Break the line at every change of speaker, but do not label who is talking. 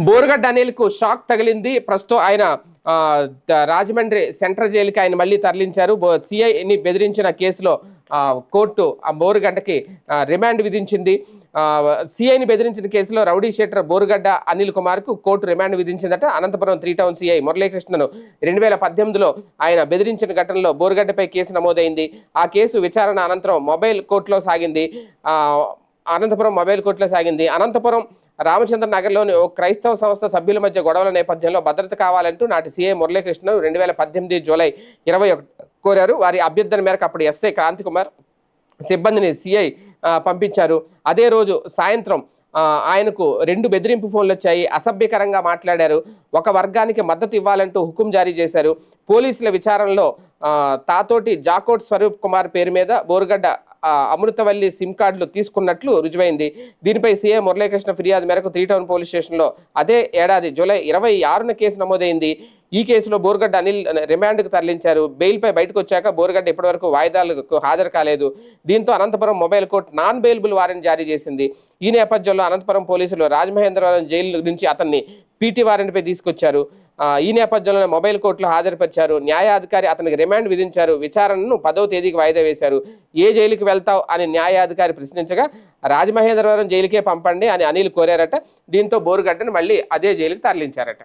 Borugadda అనిల్కు shock తగిలింది. ప్రస్తుతం ఆయన రాజమండ్రి సెంట్రల్ జైలుకి ఆయన మళ్ళీ తరలించారు. బో- సిఐని బెదిరించిన కేసులో కోర్టు ఆ బోరుగడ్డకి రిమాండ్ విధించింది. సిఐని బెదిరించిన కేసులో రౌడీ షేటర్ బోరుగడ్డ అనిల్ కుమార్కు కోర్టు రిమాండ్ విధించిందట. అనంతపురం త్రీ టౌన్ సిఐ మురళీకృష్ణను రెండు వేల పద్దెనిమిదిలో ఆయన బెదిరించిన ఘటనలో బోరుగడ్డపై కేసు నమోదైంది. ఆ కేసు విచారణ అనంతరం మొబైల్ కోర్టులో సాగింది. అనంతపురం మొబైల్ కోర్టులో సాగింది. అనంతపురం రామచంద్ర నగర్లోని ఓ క్రైస్తవ సంస్థ సభ్యుల మధ్య గొడవల నేపథ్యంలో భద్రత కావాలంటూ నాటి సీఏ మురళీకృష్ణ రెండు వేల పద్దెనిమిది జూలై ఇరవై ఒకటి కోరారు. వారి అభ్యర్థన మేరకు అప్పుడు ఎస్ఐ క్రాంతి కుమార్ సిబ్బందిని సిఐ పంపించారు. అదే రోజు సాయంత్రం ఆయనకు రెండు బెదిరింపు ఫోన్లు వచ్చాయి. అసభ్యకరంగా మాట్లాడారు. ఒక వర్గానికి మద్దతు ఇవ్వాలంటూ హుకుం జారీ చేశారు. పోలీసుల విచారణలో తాతోటి జాకోట్ స్వరూప్ కుమార్ పేరు మీద బోరుగడ్డ అమృతవల్లి సిమ్ కార్డులు తీసుకున్నట్లు రుజువైంది. దీనిపై సీఎం మురళీకృష్ణ ఫిర్యాదు మేరకు త్రీ టౌన్ పోలీస్ స్టేషన్లో అదే ఏడాది జూలై ఇరవై ఆరున కేసు నమోదైంది. ఈ కేసులో బోర్గడ్డ అనిల్ రిమాండ్కు తరలించారు. బెయిల్పై బయటకు వచ్చాక బోర్గడ్డ ఇప్పటివరకు వాయిదాలకు హాజరు కాలేదు. దీంతో Anantapuram mobile court non bailable warrant జారీ చేసింది. ఈ నేపథ్యంలో అనంతపురం పోలీసులు రాజమహేంద్రవరం జైలు నుంచి అతన్ని పీటీ వారెంట్పై తీసుకొచ్చారు. ఈ నేపథ్యంలో మొబైల్ కోర్టులో హాజరుపరిచారు. న్యాయాధికారి అతనికి రిమాండ్ విధించారు. విచారణను పదవ తేదీకి వాయిదా వేశారు. ఏ జైలుకి వెళ్తావు అని న్యాయాధికారి ప్రశ్నించగా రాజమహేంద్రవరం జైలుకే పంపండి అని అనిల్ కోరారట. దీంతో బోరుగడ్డను మళ్ళీ అదే జైలుకి తరలించారట.